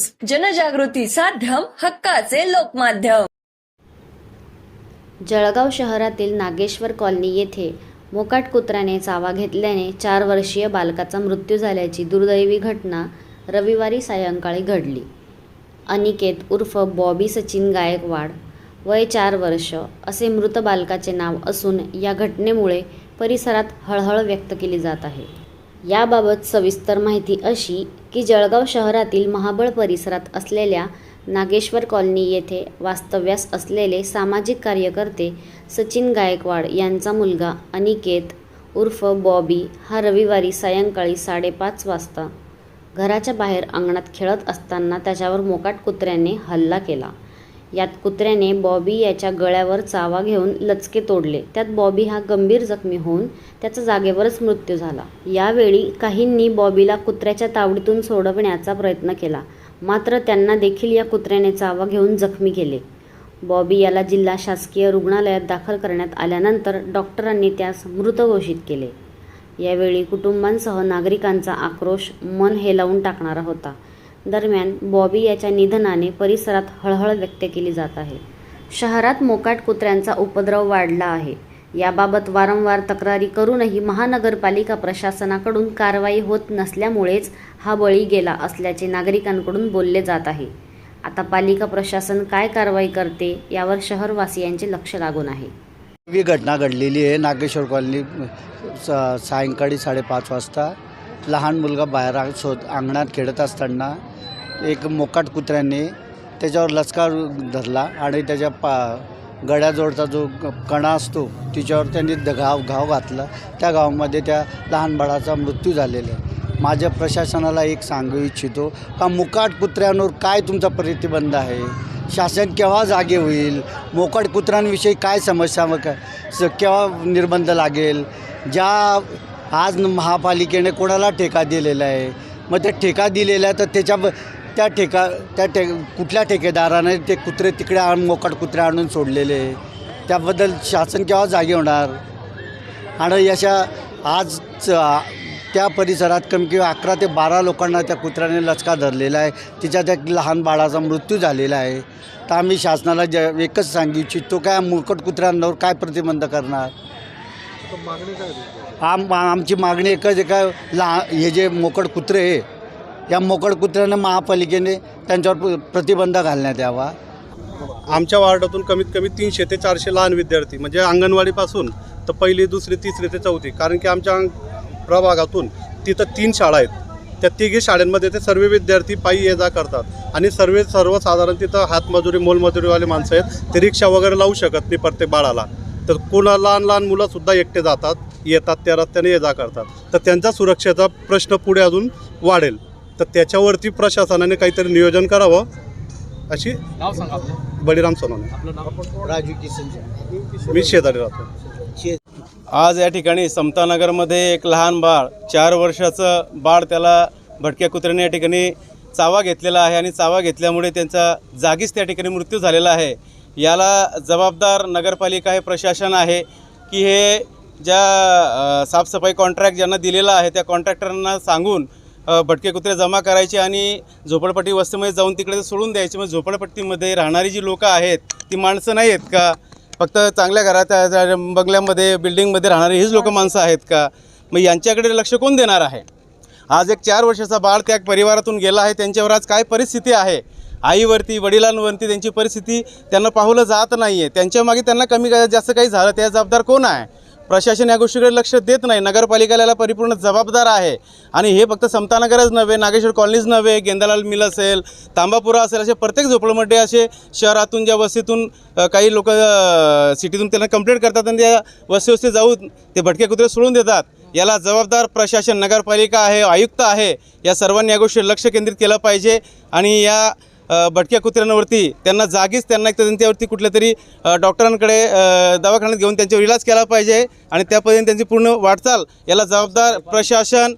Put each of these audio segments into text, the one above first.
News. जनजागृती साध्यम हक्काचे लोकमाध्यम. जळगाव शहरातील नागेश्वर कॉलनी येथे मोकाट कुत्र्याने चावा घेतल्याने चार वर्षीय बालकाचा मृत्यू झाल्याची दुर्दैवी घटना रविवारी सायंकाळी घडली. अनिकेत उर्फ बॉबी सचिन गायकवाड वय चार वर्ष असे मृत बालकाचे नाव असून या घटनेमुळे परिसरात हळहळ व्यक्त केली जात आहे. याबाबत सविस्तर माहिती अशी की जळगाव शहरातील महाबळ परिसरात असलेल्या नागेश्वर कॉलनी येथे वास्तव्यास असलेले सामाजिक कार्यकर्ते सचिन गायकवाड यांचा मुलगा अनिकेत उर्फ बॉबी हा रविवारी सायंकाळी साडेपाच वाजता घराच्या बाहेर अंगणात खेळत असताना त्याच्यावर मोकाट कुत्र्याने हल्ला केला. यात कुत्र्याने बॉबी याच्या गळ्यावर चावा घेऊन लचके तोडले. त्यात बॉबी हा गंभीर जखमी होऊन त्याचा जागेवरच मृत्यू झाला. यावेळी काहींनी बॉबीला कुत्र्याच्या तावडीतून सोडवण्याचा प्रयत्न केला. मात्र त्यांना देखील या कुत्र्याने चावा घेऊन जखमी केले. बॉबी याला जिल्हा शासकीय रुग्णालयात दाखल करण्यात आल्यानंतर डॉक्टरांनी त्यास मृत घोषित केले. यावेळी कुटुंबांसह नागरिकांचा आक्रोश मन हेलावून टाकणारा होता. दरम्यान बॉबी याच्या निधनाने परिसरात हळहळ व्यक्त केली जात आहे. शहरात मोकाट कुत्र्यांचा उपद्रव वाढला आहे. याबाबत वारंवार तक्रारी करूनही महानगरपालिका प्रशासनाकडून कारवाई होत नसल्यामुळेच हा बळी गेला असल्याचे नागरिकांकडून बोलले जात आहे. आता पालिका प्रशासन काय कारवाई करते यावर शहरवासियांचे लक्ष लागून आहे. ही घटना घडलेली आहे. नागेश्वर कॉलनी सायंकाळी साडेपाच वाजता लहान मुलगा बाहेर शोध अंगणात खेळत असताना एक मोकाट कुत्र्याने त्याच्यावर लचकार धरला आणि त्याच्या पा गड्याजवळचा जो क- कणा असतो तिच्यावर त्यांनी द- घाव घाव घातला. त्या गावामध्ये त्या लहान बाळाचा मृत्यू झालेला आहे. माझ्या प्रशासनाला एक सांगू इच्छितो का मुकाट कुत्र्यांवर काय तुमचा प्रतिबंध आहे? शासन केव्हा जागे होईल? मोकाट कुत्र्यांविषयी काय समस्या मग स केव्हा निर्बंध लागेल? ज्या आज महापालिकेने कोणाला ठेका दिलेला आहे मग त्या ठेका दिलेला आहे तर त्याच्या ब- त्या ठेका त्या ठे कुठल्या ठेकेदाराने ते कुत्रे तिकडे आणून मोकाट कुत्रे आणून सोडलेले? त्याबद्दल शासन केव्हा जागे होणार? आणि याच्या आज त्या परिसरात कमी किंवा अकरा ते बारा लोकांना त्या कुत्र्याने लचका धरलेला आहे. तिच्या त्या लहान बाळाचा मृत्यू झालेला आहे. तर आम्ही शासनाला ज एकच सांगू इच्छितो काय मुरकट कुत्र्यांवर काय प्रतिबंध करणार? आम आमची मागणी एकच आहे का लहा हे जे मोकड कुत्रे आहे या मोकड कुत्र्याने महापालिकेने त्यांच्यावर प्रतिबंध घालण्यात यावा. आमच्या वार्डातून कमीत कमी तीनशे ते चारशे लहान विद्यार्थी म्हणजे अंगणवाडीपासून तर पहिली दुसरी तिसरी ते चौथी कारण की आमच्या अंग- प्रभागातून तिथं तीन शाळा आहेत. त्या तिघी शाळांमध्ये ते सर्व विद्यार्थी पायी ये जा करतात. आणि सर्व सर्वसाधारण तिथं हातमजुरी मोलमजुरीवाले माणसं आहेत. ते रिक्षा वगैरे लावू शकत नाही प्रत्येक बाळाला. तर कोणा लहान लहान मुलंसुद्धा एकटे जातात येतात त्या रस्त्याने ये जा करतात. तर त्यांचा सुरक्षेचा प्रश्न पुढे अजून वाढेल. तर त्याच्यावरती प्रशासनाने काहीतरी नियोजन करावं अशी बळीराम सोनवणे. राजू किसन मी शेजारी राहतो. आज या ठिकाणी समतानगरमध्ये एक लहान बाळ चार वर्षाचं बाळ त्याला भटक्या कुत्र्याने या ठिकाणी चावा घेतलेला आहे आणि चावा घेतल्यामुळे त्यांचा जागीच त्या ठिकाणी मृत्यू झालेला आहे. याला जबाबदार नगरपालिका हे प्रशासन आहे की हे ज्या साफसफाई कॉन्ट्रॅक्ट ज्यांना दिलेला आहे त्या कॉन्ट्रॅक्टरांना सांगून भटके कुत्रे जमा करायचे आणि झोपडपट्टी वस्तीमध्ये जाऊन तिकडे सोडून द्यायचे. मग झोपडपट्टीमध्ये राहणारी जी लोकं आहेत ती माणसं नाही आहेत का? फक्त चांगल्या घरात बंगल्यामध्ये बिल्डिंगमध्ये राहणारी हीच लोकं माणसं आहेत का? मग यांच्याकडे लक्ष कोण देणार आहे? आज एक चार वर्षाचा बाळ त्या परिवारातून गेला आहे त्यांच्यावर आज काय परिस्थिती आहे? आईवरती वडिलांवरती त्यांची परिस्थिती त्यांना पाहुलं जात नाही आहे त्यांच्यामागे त्यांना कमी जास्त काही झालं त्या जबाबदार कोण आहे? प्रशासन या गोष्टीकडे लक्ष देत नाही. नगरपालिकेला परिपूर्ण जबाबदार आहे. आणि हे फक्त समतानगरच नव्हे नागेश्वर कॉलनीज नव्हे गेंदालाल मिल असेल तांबापुरा असेल असे प्रत्येक झोपडमध्ये असे शहरातून ज्या वस्तीतून काही लोक सिटीतून त्यांना कंप्लेंट करतात आणि त्या वस्ती वस्ती जाऊन ते भटके कुत्रे सोडून देतात. याला जबाबदार प्रशासन नगरपालिका आहे आयुक्त आहे या सर्वांनी या गोष्टी लक्ष केंद्रित केलं पाहिजे. आणि या भटक्या कुत्र्यांवरती त्यांना जागीच त्यांना एक तर त्यांच्यावरती कुठल्या तरी डॉक्टरांकडे दवाखान्यात घेऊन त्यांच्यावर इलाज केला पाहिजे आणि त्या पद्धतीने त्यांची पूर्ण वाटचाल. याला जबाबदार प्रशासन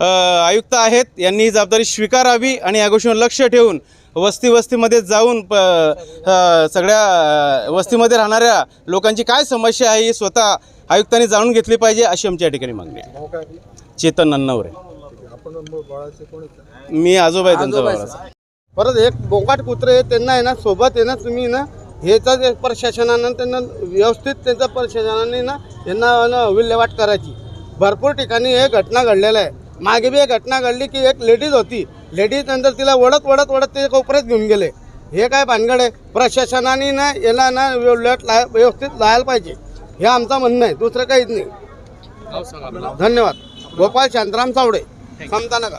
आयुक्त आहेत. यांनी ही जबाबदारी स्वीकारावी आणि या गोष्टीवर लक्ष ठेवून वस्ती वस्तीमध्ये जाऊन प सगळ्या वस्तीमध्ये राहणाऱ्या लोकांची काय समस्या आहे ही स्वतः आयुक्तांनी जाणून घेतली पाहिजे अशी आमची या ठिकाणी मागणी आहे. चेतन नन्नवरे. मी आजोबा आहे त्यांचा परत एक बोकाट कुत्रे आहे त्यांना आहे ना सोबत आहे ना तुम्ही ना ह्याचा प्रशासनानं त्यांना व्यवस्थित त्यांचा प्रशासनाने ना यांना ना विल्हेवाट करायची. भरपूर ठिकाणी हे घटना घडलेल्या आहे. मागे बी एक घटना घडली की एक लेडीज होती. लेडीज नंतर तिला वडत वडत वडत ते कोपऱ्यात घेऊन गेले. हे काय भानगड आहे? प्रशासनाने ना याला ना व्यवस्थित लाय व्यवस्थित लायला पाहिजे. हे आमचं म्हणणं आहे. दुसरं काहीच नाही. धन्यवाद. गोपाळ शांतराम चावडे समतानगर.